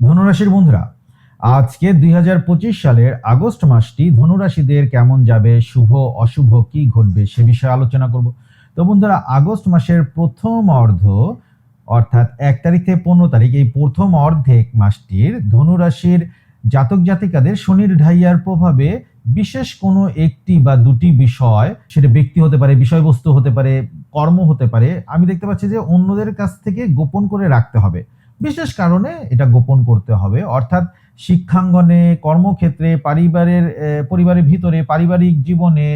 ধনুরাশির বন্ধুরা, আজকে দুই হাজার পঁচিশ সালের আগস্ট মাসটি ধনুরাশিদের কেমন যাবে, শুভ, অশুভ, কি ঘটবে সে বিষয়ে আলোচনা করব। তো বন্ধুরা, আগস্ট মাসের প্রথম অর্ধ, অর্থাৎ এক তারিখ থেকে পনেরো তারিখ, এই প্রথম অর্ধেক মাসটির ধনুরাশির জাতক জাতিকাদের শনির ঢাইয়ার প্রভাবে বিশেষ কোনো একটি বা দুটি বিষয়, সেটা ব্যক্তি হতে পারে, বিষয়বস্তু হতে পারে, কর্ম হতে পারে, আমি দেখতে পাচ্ছি যে অন্যদের কাছ থেকে গোপন করে রাখতে হবে। বিশেষ কারণে এটা গোপন করতে হবে। অর্থাৎ শিক্ষাঙ্গনে, কর্মক্ষেত্রে, পরিবারের পরিবারের ভিতরে, পারিবারিক জীবনে,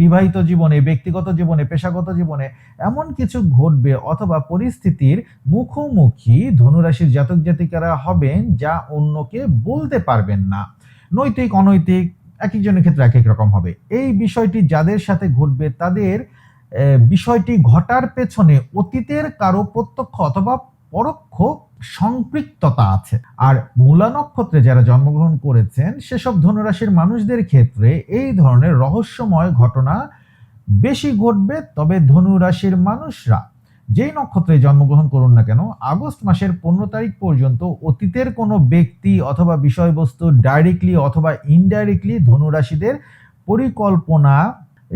বিবাহিত জীবনে, ব্যক্তিগত জীবনে, পেশাগত জীবনে এমন কিছু ঘটবে অথবা পরিস্থিতির মুখোমুখি ধনুরাশির জাতক জাতিকারা হবেন যা অন্যকে বলতে পারবেন না। নৈতিক, অনৈতিক, এক একজনের ক্ষেত্রে এক এক রকম হবে। এই বিষয়টি যাদের সাথে ঘটবে তাদের বিষয়টি ঘটার পেছনে অতীতের কারও প্রত্যক্ষ অথবা পরোক্ষ সম্পৃক্ততা আছে। আর মূলা নক্ষত্রে যারা জন্মগ্রহণ করেছেন, সেসব ধনুরাশির মানুষদের ক্ষেত্রে এই ধরনের রহস্যময় ঘটনা বেশি ঘটবে। তবে ধনুরাশির মানুষরা যেই নক্ষত্রে জন্মগ্রহণ করুন না কেন, আগস্ট মাসের পনেরো তারিখ পর্যন্ত অতীতের কোনো ব্যক্তি অথবা বিষয়বস্তু ডাইরেক্টলি অথবা ইনডাইরেক্টলি ধনুরাশিদের পরিকল্পনা,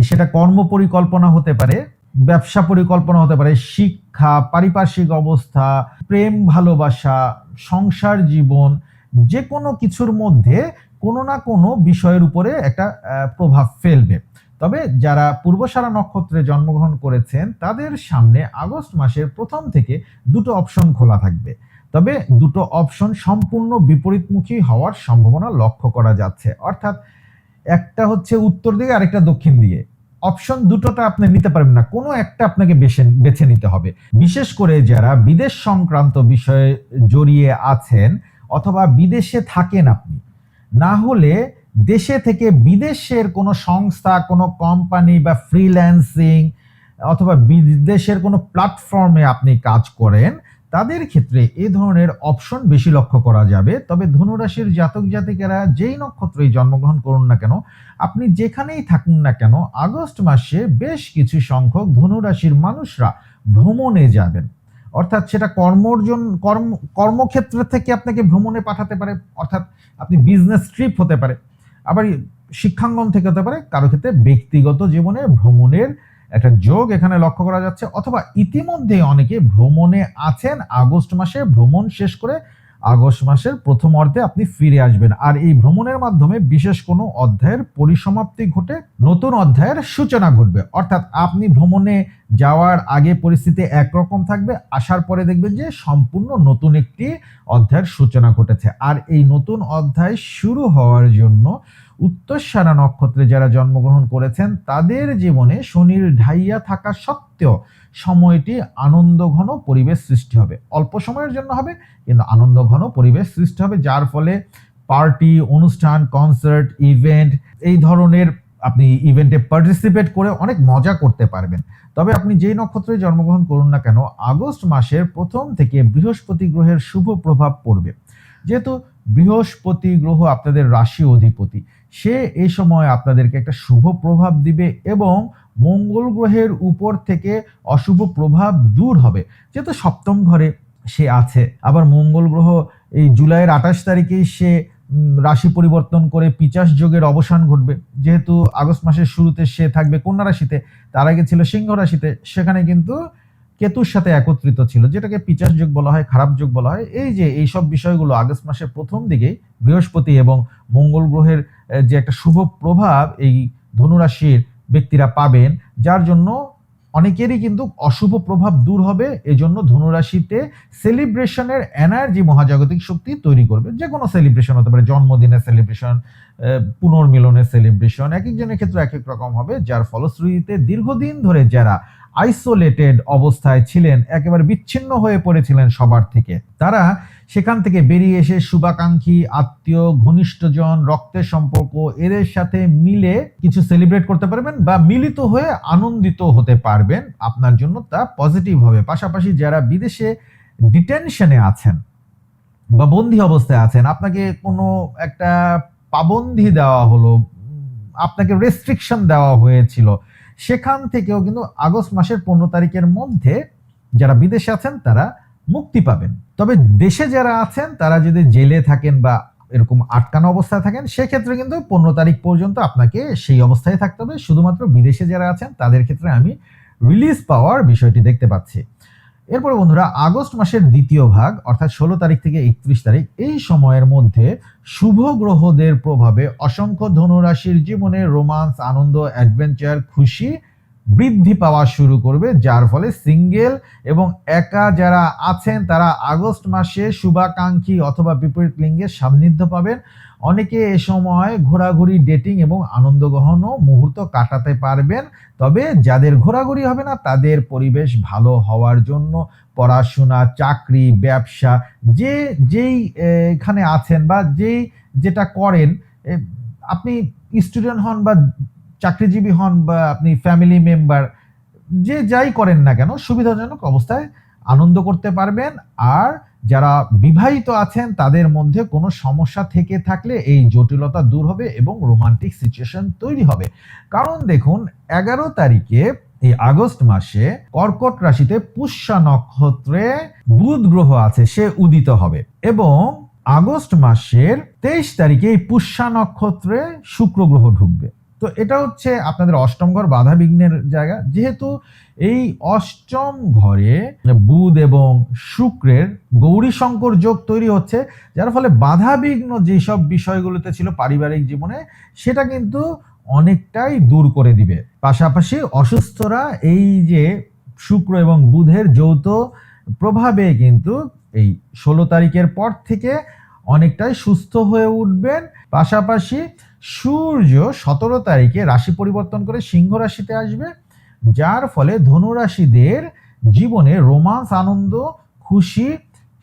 সেটা কর্ম পরিকল্পনা হতে পারে। ব্যবসা পরিকল্পনা হতে পারে, শিক্ষা, পারিপার্শ্বিক অবস্থা, প্রেম, ভালোবাসা, সংসার, জীবন যে কোনো কিছুর মধ্যে কোনো না কোনো বিষয়ের উপরে একটা প্রভাব ফেলবে। তবে যারা পূর্বসারা নক্ষত্রে জন্মগ্রহণ করেছেন, তাদের সামনে আগস্ট মাসের প্রথম থেকে দুটো অপশন খোলা থাকবে। তবে দুটো অপশন সম্পূর্ণ বিপরীতমুখী হওয়ার সম্ভাবনা লক্ষ্য করা যাচ্ছে। অর্থাৎ একটা হচ্ছে উত্তর দিকে, আরেকটা দক্ষিণ দিকে। অপশন দুটোটা আপনি নিতে পারবেন না। কোনো একটা আপনাকে বেছে বেছে নিতে হবে। বিশেষ করে যারা বিদেশ সংক্রান্ত বিষয়ে জড়িয়ে আছেন অথবা বিদেশে থাকেন আপনি, না হলে দেশে থেকে বিদেশের কোনো সংস্থা, কোনো কোম্পানি বা ফ্রিল্যান্সিং অথবা বিদেশের কোনো প্ল্যাটফর্মে আপনি কাজ করেন তাদের ক্ষেত্রে এ ধরনের অপশন বেশি লক্ষ্য করা যাবে। তবে ধনুরাশির জাতক জাতিকেরা যেই নক্ষত্রেই জন্মগ্রহণ করুন না কেন, আপনি যেখানেই থাকুন না কেন, আগস্ট মাসে বেশ কিছু সংখ্যক ধনুরাশির মানুষরা ভ্রমণে যাবেন। অর্থাৎ সেটা কর্মর্জন কর্ম, কর্মক্ষেত্র থেকে আপনাকে ভ্রমণে পাঠাতে পারে, অর্থাৎ আপনি বিজনেস ট্রিপ হতে পারে। আবার শিক্ষাঙ্গন থেকে হতে পারে, কারও ক্ষেত্রে ব্যক্তিগত জীবনে ভ্রমণের একটা যোগ এখানে লক্ষ্য করা যাচ্ছে, অথবা ইতিমধ্যে অনেকে ভ্রমণে আছেন, আগস্ট মাসে ভ্রমণ শেষ করে আগস্ট মাসের প্রথম অর্ধে আপনি ফিরে আসবেন। আর এই ভ্রমণের মাধ্যমে বিশেষ কোনো অধ্যায়ের পরিসমাপ্তি ঘটে, নতুন অধ্যায়ের সূচনা ঘটবে। অর্থাৎ আপনি ভ্রমণে যাওয়ার আগে পরিস্থিতি একরকম থাকবে, আসার পরে দেখবেন যে সম্পূর্ণ নতুন একটি অধ্যায়ের সূচনা ঘটেছে। আর এই নতুন অধ্যায় শুরু হওয়ার জন্য উত্তরসারা নক্ষত্রে যারা জন্মগ্রহণ করেছেন, তাদের জীবনে শনির ঢাইয়া থাকা সত্ত্বেও সময়টি আনন্দঘন পরিবেশ সৃষ্টি হবে। অল্প সময়ের জন্য হবে, কিন্তু আনন্দঘন পরিবেশ সৃষ্টি হবে, যার ফলে পার্টি, অনুষ্ঠান, কনসার্ট, ইভেন্ট, এই ধরনের আপনি ইভেন্টে পার্টিসিপেট করে অনেক মজা করতে পারবেন। তবে আপনি যেই নক্ষত্রে জন্মগ্রহণ করুন না কেন, আগস্ট মাসের প্রথম থেকে বৃহস্পতি গ্রহের শুভ প্রভাব পড়বে। যেহেতু বৃহস্পতি গ্রহ আপনাদের রাশি অধিপতি, সে এই সময় আপনাদেরকে একটা শুভ প্রভাব দিবে এবং মঙ্গল গ্রহের উপর থেকে অশুভ প্রভাব দূর হবে। যেহেতু সপ্তম ঘরে সে আছে, আবার মঙ্গল গ্রহ এই জুলাইয়ের আঠাশ তারিখেই সে রাশি পরিবর্তন করে পিচাস যোগের অবসান ঘটবে। যেহেতু আগস্ট মাসের শুরুতে সে থাকবে কন্যা রাশিতে, তার আগে ছিল সিংহ রাশিতে, সেখানে কিন্তু কেতুর সাথে একত্রিত ছিল, যেটাকে পিচাস যোগ বলা হয়, খারাপ যোগ বলা হয়। এই যে এই সব বিষয়গুলো আগস্ট মাসের প্রথম দিকেই বৃহস্পতি এবং মঙ্গল গ্রহের যে একটা শুভ প্রভাব এই ধনুরাশির ব্যক্তিরা পাবেন, যার জন্য অনেকেরই কিন্তু অশুভ প্রভাব দূর হবে, এজন্য ধনুরাশিতে সেলিব্রেশনের এনার্জি মহাজাগতিক শক্তি তৈরি করবে। যে কোনো সেলিব্রেশন হতে পারে, জন্মদিনের সেলিব্রেশন পুনর্মিলনের সেলিব্রেশন এক একজনের ক্ষেত্রে এক এক রকম হবে, যার ফলশ্রুতিতে দীর্ঘদিন ধরে যারা আইসোলেটেড অবস্থায় ছিলেন, একেবারে বিচ্ছিন্ন হয়ে পড়েছিলেন সবার থেকে। তারা সেখান থেকে বেরিয়ে এসে শুভাকাঙ্ক্ষী, আত্মীয়, ঘনিষ্ঠজন, রক্তের সম্পর্ক, এদের সাথে মিলে কিছু সেলিব্রেট করতে পারবেন বা মিলিত হয়ে আনন্দিত হতে পারবেন। আপনার জন্য তা পজিটিভ হবে। পাশাপাশি যারা বিদেশে ডিটেনশনে আছেন বা বন্দি অবস্থায় আছেন, আপনাকে কোনো একটা পাবন্ধি দেওয়া হলো, আপনাকে রেস্ট্রিকশন দেওয়া হয়েছিল সেখান থেকেও কিন্তু আগস্ট মাসের পনেরো তারিখের মধ্যে যারা বিদেশে আছেন, তারা মুক্তি পাবেন। তবে দেশে যারা আছেন, তারা যদি জেলে থাকেন বা এরকম আটকানো অবস্থায় থাকেন, সেক্ষেত্রে কিন্তু পনেরো তারিখ পর্যন্ত আপনাকে সেই অবস্থায় থাকতে হবে। শুধুমাত্র বিদেশে যারা আছেন, তাদের ক্ষেত্রে আমি রিলিজ পাওয়ার বিষয়টি দেখতে পাচ্ছি। এরপরে বন্ধুরা, আগস্ট মাসের দ্বিতীয় ভাগ, অর্থাৎ ষোলো তারিখ থেকে একত্রিশ তারিখ, এই সময়ের মধ্যে শুভ গ্রহদের প্রভাবে অসংখ্য ধনুরাশির জীবনে রোমান্স, আনন্দ, অ্যাডভেঞ্চার, খুশি বৃদ্ধি পাওয়া শুরু করবে, যার ফলে সিঙ্গেল এবং একা যারা আছেন, তারা আগস্ট মাসে শুভাকাঙ্ক্ষী অথবা বিপরীত লিঙ্গের সান্নিধ্য পাবেন। অনেকে এ সময় ঘোরাঘুরি, ডেটিং এবং আনন্দ গ্রহণ মুহূর্ত কাটাতে পারবেন। তবে যাদের ঘোরাঘুরি হবে না, তাদের পরিবেশ ভালো হওয়ার জন্য পড়াশোনা, চাকরি, ব্যবসা, যে যেই এখানে আছেন বা যেই, যেটা করেন আপনি স্টুডেন্ট হন বা চাকরিজীবী হন বা আপনি ফ্যামিলি মেম্বার যে যাই করেন না কেন, সুবিধাজনক অবস্থায় আনন্দ করতে পারবেন। আর যারা বিবাহিত আছেন, তাদের মধ্যে কোনো সমস্যা থেকে থাকলে এই জটিলতা দূর হবে এবং রোমান্টিক সিচুয়েশন তৈরি হবে। কারণ দেখুন, এগারো তারিখে এই আগস্ট মাসে কর্কট রাশিতে পুষ্যা নক্ষত্রে বুধ গ্রহ আছে, সে উদিত হবে। এবং আগস্ট মাসের তেইশ তারিখে এই পুষ্যা নক্ষত্রে শুক্র গ্রহ ঢুকবে। তো এটা হচ্ছে আপনাদের অষ্টম ঘর, বাধা বিঘ্নের জায়গা। যেহেতু এই অষ্টম ঘরে বুধ এবং শুক্রের গৌরী শঙ্কর যোগ তৈরি হচ্ছে, যার ফলে বাধা বিঘ্ন যেসব বিষয়গুলোতে ছিল পারিবারিক জীবনে, সেটা কিন্তু অনেকটাই দূর করে দিবে। পাশাপাশি অসুস্থরা এই যে শুক্র এবং বুধের যৌথ প্রভাবে কিন্তু এই ষোলো তারিখের পর থেকে অনেকটাই সুস্থ হয়ে উঠবেন। পাশাপাশি সূর্য সতেরো তারিখে রাশি পরিবর্তন করে সিংহ রাশিতে আসবে, যার ফলে ধনুরাশিদের জীবনে রোমান্স, আনন্দ, খুশি,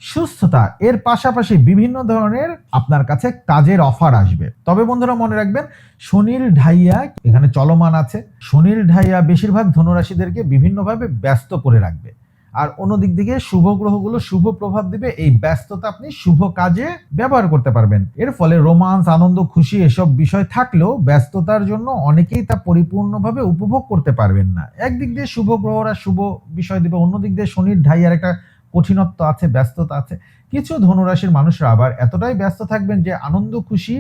সুস্থতা, এর পাশাপাশি বিভিন্ন ধরনের আপনার কাছে কাজের অফার আসবে। তবে বন্ধুরা মনে রাখবেন শনির ঢাইয়া এখানে চলমান আছে। শনির ঢাইয়া বেশিরভাগ ধনুরাশিদেরকে বিভিন্নভাবে ব্যস্ত করে রাখবে। আর অন্যদিক থেকে শুভ গ্রহগুলো শুভ প্রভাব দিবে, এই ব্যস্ততা আপনি শুভ কাজে ব্যবহার করতে পারবেন। এর ফলে রোমান্স, আনন্দ, খুশি এসব বিষয় থাকলেও ব্যস্ততার জন্য অনেকেই তা পরিপূর্ণভাবে উপভোগ করতে পারবেন না। একদিক দিয়ে শুভ গ্রহরা শুভ বিষয় দিবে, অন্যদিক দিয়ে শনির ঢাইয়ার একটা কঠিনত্ব আছে, ব্যস্ততা আছে। কিছু ধনুরাশির মানুষরা আবার এতটাই ব্যস্ত থাকবেন যে আনন্দ, খুশি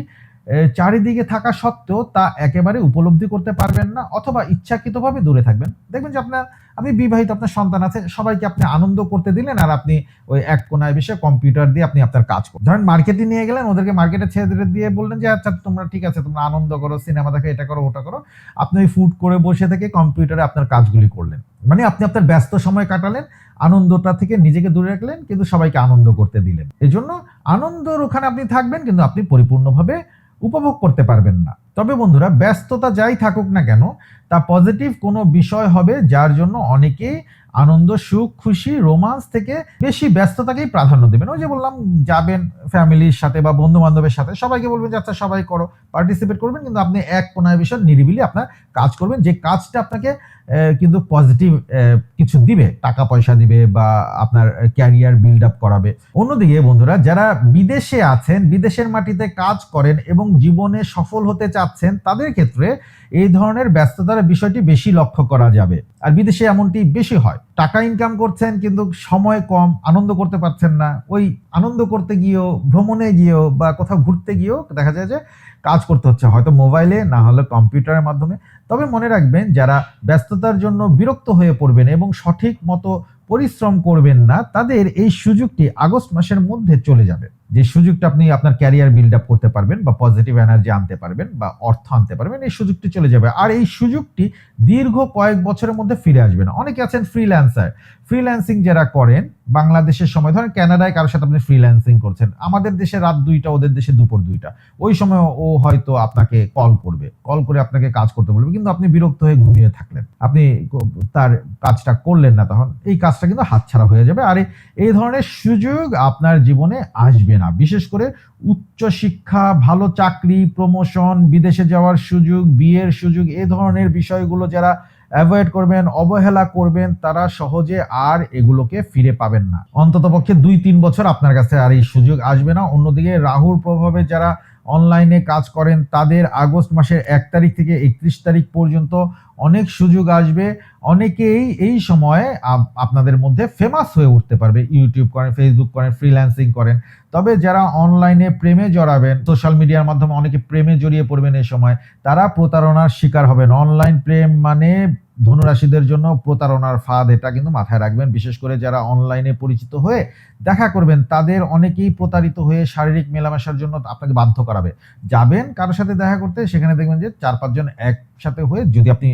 চারিদিকে থাকা সত্ত্বেও তা একেবারে উপলব্ধি করতে পারবেন না অথবা ইচ্ছাকৃতভাবে দূরে থাকবেন। দেখবেন যে আপনার আপনি বিবাহিত, আপনার সন্তান আছে, সবাইকে আপনি আনন্দ করতে দিলেন আর আপনি ওই এক কোনায় বসে কম্পিউটার দিয়ে আপনি আপনার কাজ করুন ধরেন মার্কেটে নিয়ে গেলেন, ওদেরকে মার্কেটে ছেড়ে দিয়ে বললেন যে আচ্ছা তোমরা ঠিক আছে, তোমরা আনন্দ করো, সিনেমা দেখো, এটা করো, ওটা করো। আপনি ওই ফুড করে বসে থেকে কম্পিউটারে আপনার কাজগুলি করলেন। মানে আপনি আপনার ব্যস্ত সময় কাটালেন, আনন্দটা থেকে নিজেকে দূরে রাখলেন, কিন্তু সবাইকে আনন্দ করতে দিলেন। এজন্য আনন্দর ওখানে আপনি থাকবেন, কিন্তু আপনি পরিপূর্ণভাবে উপভোগ করতে পারবেন না। তবে বন্ধুরা, ব্যস্ততা যাই থাকুক না কেন, তা পজিটিভ কোনো বিষয় হবে যার জন্য অনেকেই আনন্দ, সুখ, খুশি, রোমান্স থেকে বেশি ব্যস্ততাকেই প্রাধান্য দেবেন। ওই যে বললাম, যাবেন ফ্যামিলির সাথে বা বন্ধু বান্ধবের সাথে, সবাইকে বলবেন যে আচ্ছা সবাই করো, পার্টিসিপেট করবেন। কিন্তু আপনি এক কোনায় বিষয় নিরিবিলি আপনার কাজ করবেন। যে কাজটা আপনাকে কিন্তু পজিটিভ কিছু দিবে টাকা পয়সা দিবে বা আপনার ক্যারিয়ার বিল্ড আপ করাবে। অন্যদিকে বন্ধুরা, যারা বিদেশে আছেন, বিদেশের মাটিতে কাজ করেন এবং জীবনে সফল হতে চাচ্ছেন, তাদের ক্ষেত্রে এই ধরনের ব্যস্ততার বিষয়টি বেশি লক্ষ্য করা যাবে। আর বিদেশে এমনটি বেশি হয়। টাকা ইনকাম করছেন কিন্তু সময় কম, আনন্দ করতে পারছেন না। ওই আনন্দ করতে গিয়েও, ভ্রমণে গিয়েও বা কোথাও ঘুরতে গিয়েও দেখা যায় যে কাজ করতে হচ্ছে। হয়তো মোবাইলে না হলে কম্পিউটারের মাধ্যমে। তবে মনে রাখবেন, যারা ব্যস্ততার জন্য বিরক্ত হয়ে পড়বেন এবং সঠিক মতো পরিশ্রম করবেন না, তাদের এই সুযোগটি আগস্ট মাসের মধ্যে চলে যাবে। যে সুযোগটা আপনি আপনার ক্যারিয়ার বিল্ড আপ করতে পারবেন বা পজিটিভ এনার্জি আনতে পারবেন বা অর্থ আনতে পারবেন, এই সুযোগটি চলে যাবে। আর এই সুযোগটি দীর্ঘ কয়েক বছরের মধ্যে ফিরে আসবে না। অনেকে আছেন ফ্রিল্যান্সার ফ্রিল্যান্সিং যারা করেন, বাংলাদেশের সময়, ধরেন ক্যানাডায় কারোর সাথে আপনি ফ্রিল্যান্সিং করছেন, আমাদের দেশে রাত দুইটা, ওদের দেশে দুপুর দুইটা। ওই সময় ও হয়তো আপনাকে কল করবে। কল করে আপনাকে কাজ করতে বলবে, কিন্তু আপনি বিরক্ত হয়ে ঘুমিয়ে থাকলেন। আপনি তার কাজটা করলেন না তখন, এই কাজটা কিন্তু হাতছাড়া হয়ে যাবে। আর, এই- ধরনের সুযোগ আপনার জীবনে আসবে না। বিশেষ করে উচ্চ শিক্ষা, ভালো চাকরি প্রমোশন বিদেশে যাওয়ার সুযোগ, বিয়ের সুযোগ, এ ধরনের বিষয়গুলো যারা অ্যাভয়েড করবেন, অবহেলা করবেন, তারা সহজে আর এগুলোকে ফিরে পাবেন না। অন্ততপক্ষে দুই তিন বছর আপনার কাছে আর এই সুযোগ আসবে না। অন্যদিকে রাহুর প্রভাবে যারা অনলাইনে কাজ করেন, তাদের আগস্ট মাসের এক তারিখ থেকে একত্রিশ তারিখ পর্যন্ত অনেক সুযোগ আসবে। অনেকেই এই সময়ে আপ- আপনাদের মধ্যে ফেমাস হয়ে উঠতে পারবে। ইউটিউব করেন ফেসবুক করেন ফ্রিল্যান্সিং করেন। তবে যারা অনলাইনে প্রেমে জড়াবেন সোশ্যাল মিডিয়ার মাধ্যমে অনেকে প্রেমে জড়িয়ে পড়বেন এই সময়, তারা প্রতারণার শিকার হবেন। অনলাইন প্রেম মানে ধনুরাশিদের জন্য প্রতারণার ফাঁদ এটা কিন্তু মাথায় রাখবেন। বিশেষ করে যারা অনলাইনে পরিচিত হয়ে দেখা করবেন, তাদের অনেকেই প্রতারিত হয়ে শারীরিক মেলামেশার জন্য আপনাকে বাধ্য করাবে। যাবেন কারোর সাথে দেখা করতে, সেখানে দেখবেন যে চার পাঁচজন একসাথে হয়ে যদি আপনি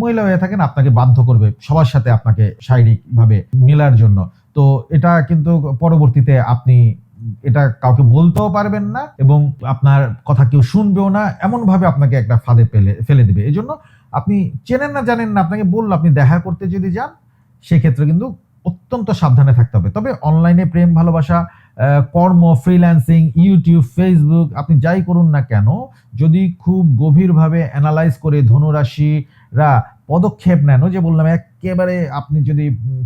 মহিলা হয়ে থাকেন, আপনাকে বাধ্য করবে সবার সাথে আপনাকে শারীরিকভাবে মেলার জন্য। তো এটা কিন্তু পরবর্তীতে আপনি এটা কাউকে বলতেও পারবেন না এবং আপনার কথা কেউ শুনবেও না, এমনভাবে আপনাকে একটা ফাঁদে ফেলে ফেলে দিবে। এই জন্য আপনি চেনেন না, জানেন না, আপনাকে বলল, আপনি দেখা করতে যদি যান, সেক্ষেত্রে কিন্তু অত্যন্ত সাবধানে থাকতে হবে। তবে অনলাইনে প্রেম, ভালোবাসা কর্ম ফ্রিল্যান্সিং ইউটিউব ফেসবুক আপনি যাই করুন না কেন, যদি খুব গভীরভাবে অ্যানালাইজ করে ধনুরাশিরা পদক্ষেপ নেন যে বললাম, একেবারে আপনি যদি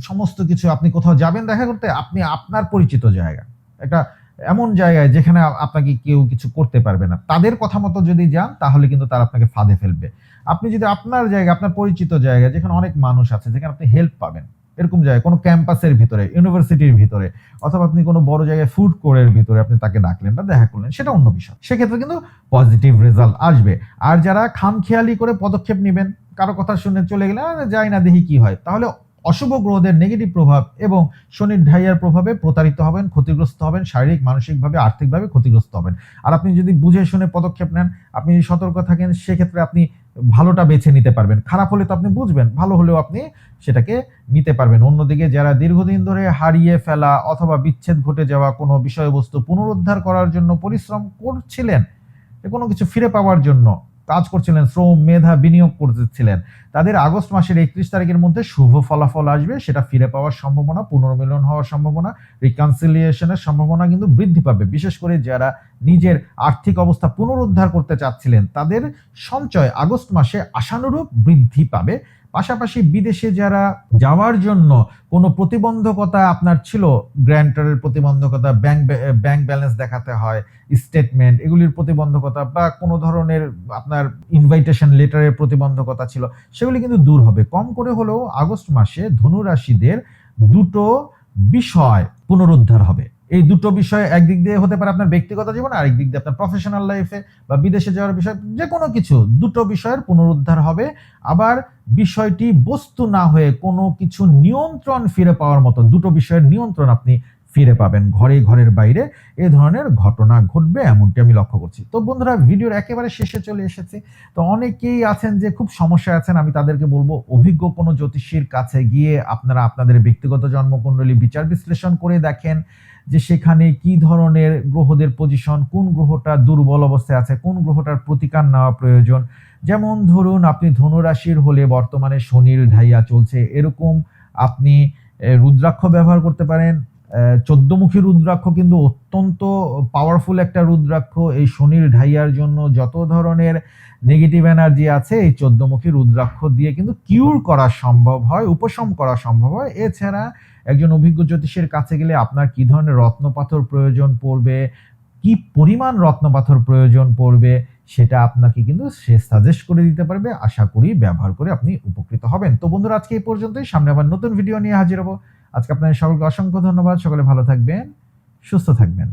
সমস্ত কিছু আপনি কোথাও যাবেন দেখা করতে, আপনি আপনার পরিচিত জায়গা। একটা এমন জায়গায় যেখানে আপনাকে কেউ কিছু করতে পারবে না। তাদের কথা মতো যদি যান, তাহলে কিন্তু তারা আপনাকে ফাঁদে ফেলবে। আপনি যদি আপনার জায়গা, আপনার পরিচিত জায়গা, যেখানে অনেক মানুষ আছে, যেখানে আপনি হেল্প পাবেন, এরকম জায়গায়, কোনো ক্যাম্পাসের ভিতরে ইউনিভার্সিটির ভিতরে, অথবা আপনি কোনো বড় জায়গায় ফুড কোর্টের ভিতরে আপনি তাকে ডাকলেন বা দেখা করলেন, সেটা অন্য বিষয়। সেক্ষেত্রে কিন্তু পজিটিভ রেজাল্ট আসবে। আর যারা খামখেয়ালি করে পদক্ষেপ নেবেন, কারও কথা শুনে চলে গেলে, "আরে, যাই না, দেখি কি হয়। তাহলে অশুভ গ্রহদের নেগেটিভ প্রভাব এবং শনির ঢাইয়ার প্রভাবে প্রতারিত হবেন, ক্ষতিগ্রস্ত হবেন, শারীরিক, মানসিকভাবে, আর্থিকভাবে ক্ষতিগ্রস্ত হবেন। আর আপনি যদি বুঝে শুনে পদক্ষেপ নেন, আপনি সতর্ক থাকেন, সেক্ষেত্রে আপনি ভালোটা বেছে নিতে পারবেন। খারাপ হলে তো আপনি বুঝবেন, ভালো হলেও আপনি সেটাকে নিতে পারবেন। অন্যদিকে যারা দীর্ঘদিন ধরে হারিয়ে ফেলা অথবা বিচ্ছেদ ঘটে যাওয়া কোনো বিষয়বস্তু পুনরুদ্ধার করার জন্য পরিশ্রম করছিলেন কোনো কিছু ফিরে পাওয়ার জন্য কাজ করছিলেন, শ্রম মেধা বিনিয়োগ করতেছিলেন। তাদের আগস্ট মাসের একত্রিশ তারিখের মধ্যে শুভ ফলাফল আসবে, সেটা ফিরে পাওয়ার সম্ভাবনা, পুনর্মিলন হওয়ার সম্ভাবনা রিকনসিলিয়েশনের সম্ভাবনা কিন্তু বৃদ্ধি পাবে। বিশেষ করে যারা নিজের আর্থিক অবস্থা পুনরুদ্ধার করতে চাচ্ছিলেন, তাদের সঞ্চয় আগস্ট মাসে আশানুরূপ বৃদ্ধি পাবে। পাশাপাশি বিদেশে যারা যাওয়ার জন্য কোনো প্রতিবন্ধকতা আপনার ছিল? গ্র্যান্টারের প্রতিবন্ধকতা, ব্যাংক ব্যাংক ব্যালেন্স দেখাতে হয়, স্টেটমেন্ট, এগুলির প্রতিবন্ধকতা বা কোনো ধরনের আপনার ইনভাইটেশন লেটারের প্রতিবন্ধকতা ছিল, সেগুলি কিন্তু দূর হবে। কম করে হলেও আগস্ট মাসে ধনুরাশিদের দুটো বিষয় পুনরুদ্ধার হবে। এই দুটো বিষয় একদিক দিয়ে হতে পারে আপনার ব্যক্তিগত জীবন আরেক দিক দিয়ে আপনার প্রফেশনাল লাইফে বা বিদেশে যাওয়ার বিষয় যে কোনো কিছু দুটো বিষয়ের পুনরুদ্ধার হবে। আবার বিষয়টি বস্তু না হয়ে কোনো কিছু নিয়ন্ত্রণ ফিরে পাওয়ার মতন দুটো বিষয়ের নিয়ন্ত্রণ আপনি ফিরে পাবেন ঘরে, ঘরের বাইরে। এ ধরনের ঘটনা ঘটবে এমনটি আমি লক্ষ্য করছি। তো বন্ধুরা, ভিডিওর একেবারে শেষে চলে এসেছি। তো অনেকেই আছেন যে খুব সমস্যায় আছেন, আমি তাদেরকে বলব, অভিজ্ঞ কোনো জ্যোতিষীর কাছে গিয়ে আপনারা আপনাদের ব্যক্তিগত জন্মকুণ্ডলী বিচার বিশ্লেষণ করে দেখেন যে সেখানে কি ধরনের গ্রহদের পজিশন কোন গ্রহটা দুর্বল অবস্থায় আছে, কোন গ্রহটার প্রতিকার নেওয়া প্রয়োজন। যেমন ধরুন, আপনি ধনুরাশির হলে বর্তমানে শনির ঢাইয়া চলছে, এরকম আপনি রুদ্রাক্ষ ব্যবহার করতে পারেন চোদ্দমুখী রুদ্রাক্ষ কিন্তু অত্যন্ত পাওয়ারফুল একটা রুদ্রাক্ষ। এই শনির ঢাইয়ার জন্য যত ধরনের নেগেটিভ এনার্জি আছে, এই চোদ্দমুখী রুদ্রাক্ষ দিয়ে কিন্তু কিউর করা সম্ভব হয়, উপশম করা সম্ভব হয়। এছাড়া একজন অভিজ্ঞ জ্যোতিষের কাছে গেলে আপনার কি ধরনের রত্নপাথর প্রয়োজন পড়বে, কি পরিমাণ রত্নপাথর প্রয়োজন পড়বে, সেটা আপনাকে কিন্তু সে সাজেস্ট করে দিতে পারবে। আশা করি, ব্যবহার করে আপনি উপকৃত হবেন। তো বন্ধুরা, আজকে এই পর্যন্তই। সামনে আবার নতুন ভিডিও নিয়ে হাজির হব। আজকে আপনাদের সকলকে অসংখ্য ধন্যবাদ। সকলে ভালো থাকবেন সুস্থ থাকবেন।